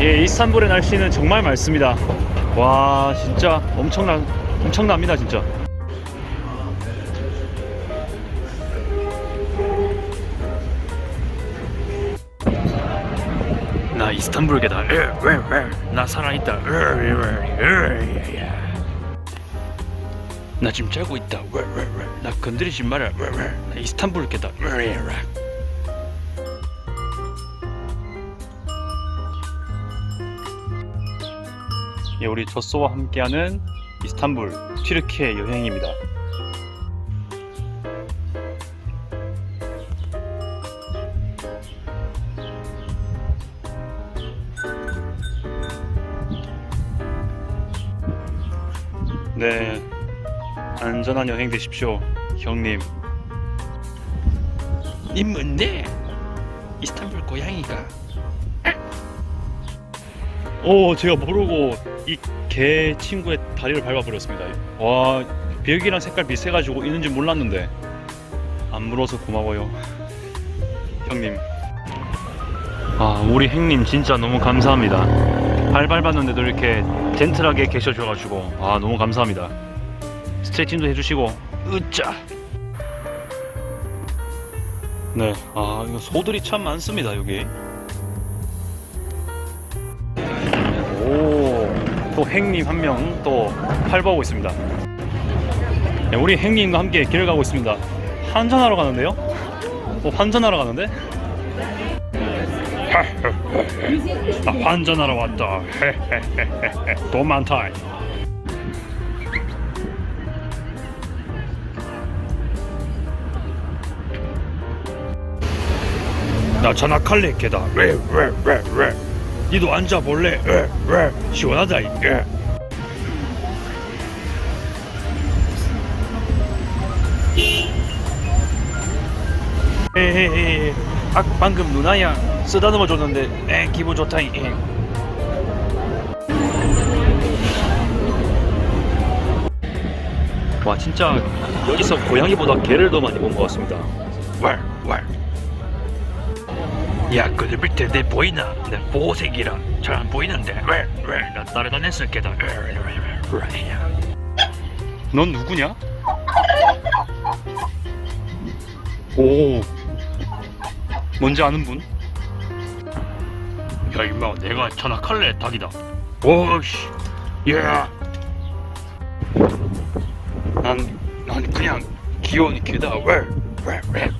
예, 이스탄불의 날씨는 정말 맑습니다. 와, 진짜 엄청나, 엄청납니다, 진짜. 나 이스탄불 계다. 나 살아있다. 나 지금 자고 있다. 나 건드리지 마라. 나 이스탄불 계다. 예, 우리 저소와 함께하는 이스탄불 튀르키예 여행입니다. 네, 안전한 여행 되십시오, 형님. 님 뭔데? 이스탄불 고양이가. 오, 제가 모르고 이 개 친구의 다리를 밟아버렸습니다. 와, 벽이랑 색깔 비슷해가지고 있는지 몰랐는데 안 물어서 고마워요, 형님. 아, 우리 형님 진짜 너무 감사합니다. 발 밟았는데도 이렇게 젠틀하게 계셔줘가지고 아 너무 감사합니다. 스트레칭도 해주시고 으짜. 네, 아 이거 소들이 참 많습니다 여기. 또 행님 한 명또 활보하고 있습니다. 네, 우리 행님과 함께 길을 가고 있습니다. 환전하러 가는데요? 어, 환전하러 가는데? 나 환전하러 왔다. 돈 많다. 나 전화할래 걔다. 왜 왜 왜 왜? 니도 앉아 볼래? 왜 왜? 시원하다. 예. 헤헤헤. 아 방금 누나야 쓰다듬어 줬는데 에 기분 좋다. 에. 와 진짜 여기서 고양이보다 개를 더 많이 본 것 같습니다. 왈 왈. 야, 그 밑에 내 보이나? 내 보호색이라 잘 안 보이는데. 왜? 왜? 나 따라다녔을 게다. 넌 누구냐? 오, 뭔지 아는 분? 야, 임마, 내가 전화칼레 닭이다. 오씨, 예. 난, 난 그냥 귀여운 개다. 왜? 왜? 왜?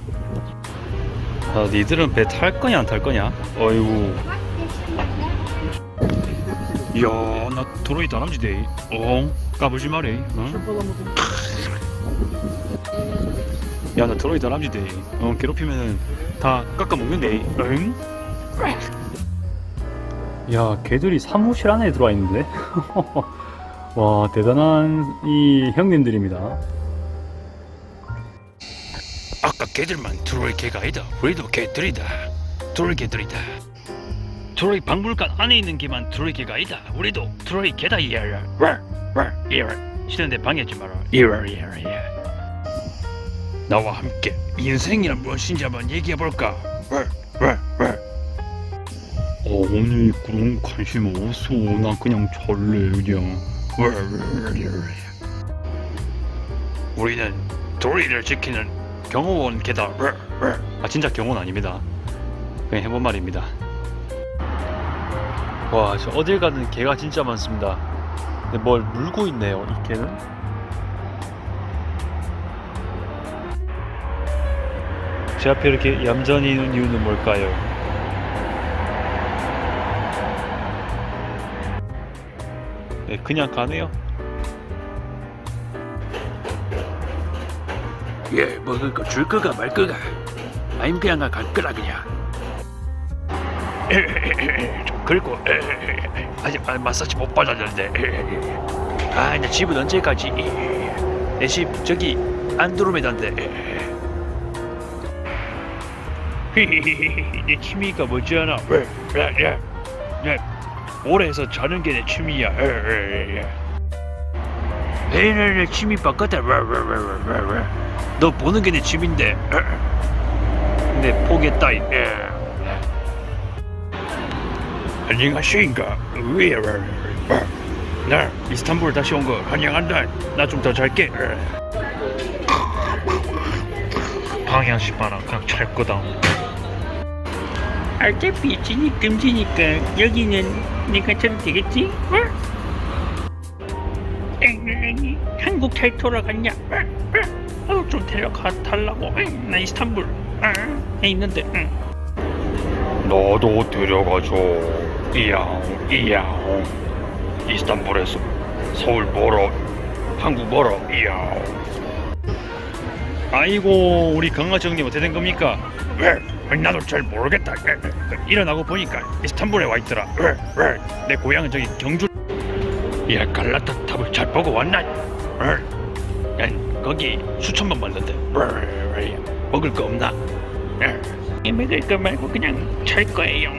아, 니들은 배 탈 거냐 안 탈 거냐? 어이구. 이야, 나 도로이 다람쥐대. 어, 까불지 마래. 어? 야, 나 도로이 다람쥐대. 어, 괴롭히면은 다 깎아 먹는데. 응? 야, 개들이 사무실 안에 들어와 있는데. 와, 대단한 이 형님들입니다. 개들만 트롤 개가 아니다. 우리도 개들이다. 트롤 개들이다. 트롤 박물관 안에 있는 개만 트롤 개가 아니다. 우리도 트롤 개다 이야야. 와, 이야. 싫은데 방해하지 마라. 이야, 이야, 이야. 나와 함께 인생이란 무엇인지 한번 얘기해 볼까. 와. 어, 오늘 그런 관심 없어. 나 그냥 잘래 그냥. 와. 우리는 도리를 지키는 경호원 개다. 아 진짜 경호원 아닙니다. 그냥 해본 말입니다. 와, 저 어딜 가든 개가 진짜 많습니다. 근데 뭘 물고 있네요, 이 개는. 제 앞에 이렇게 얌전히 있는 이유는 뭘까요? 네, 그냥 가네요. 예, 먹을 거 줄 거가 말 거가. 아님 그냥 갈 거라 그냥. 그리고 아직 아, 마사지 못 받았는데. 아, 나 집은 언제까지? 내 집 저기 안드로메다인데. 내 취미가 뭐지 않아? 야, 오래 해서 자는 게 내 취미야. 에이, 내 취미 바꿨다. 너 보는 게 내 취미인데. 내 포기했다. 예. 안녕하십니까. 왜? 나 이스탄불 다시 온 거 환영한다. 나 좀 더 잘게. 방향식 봐라. 그냥 찰 거다. 어차피 진입 금지니까 여기는 내가 쳐도 되겠지? 엥, 한국 잘 돌아갔냐? 어, 좀 데려가 달라고. 응, 나 이스탄불 아, 있는데. 응. 너도 데려가줘. 이양, 이양. 이스탄불에서 서울 멀어, 한국 멀어. 이양. 아이고, 우리 강아지 형님 어떻게 된 겁니까? 왜? 나도 잘 모르겠다. 에, 에, 에, 일어나고 보니까 이스탄불에 와 있더라. 왜? 왜? 내 고향은 저기 경주. 야, 갈라타 탑을 잘 보고 왔나? 왜? 난 거기 수천 번 봤는데. 먹을 거 없나? 에, 먹을 거 말고 그냥 잘 거예요.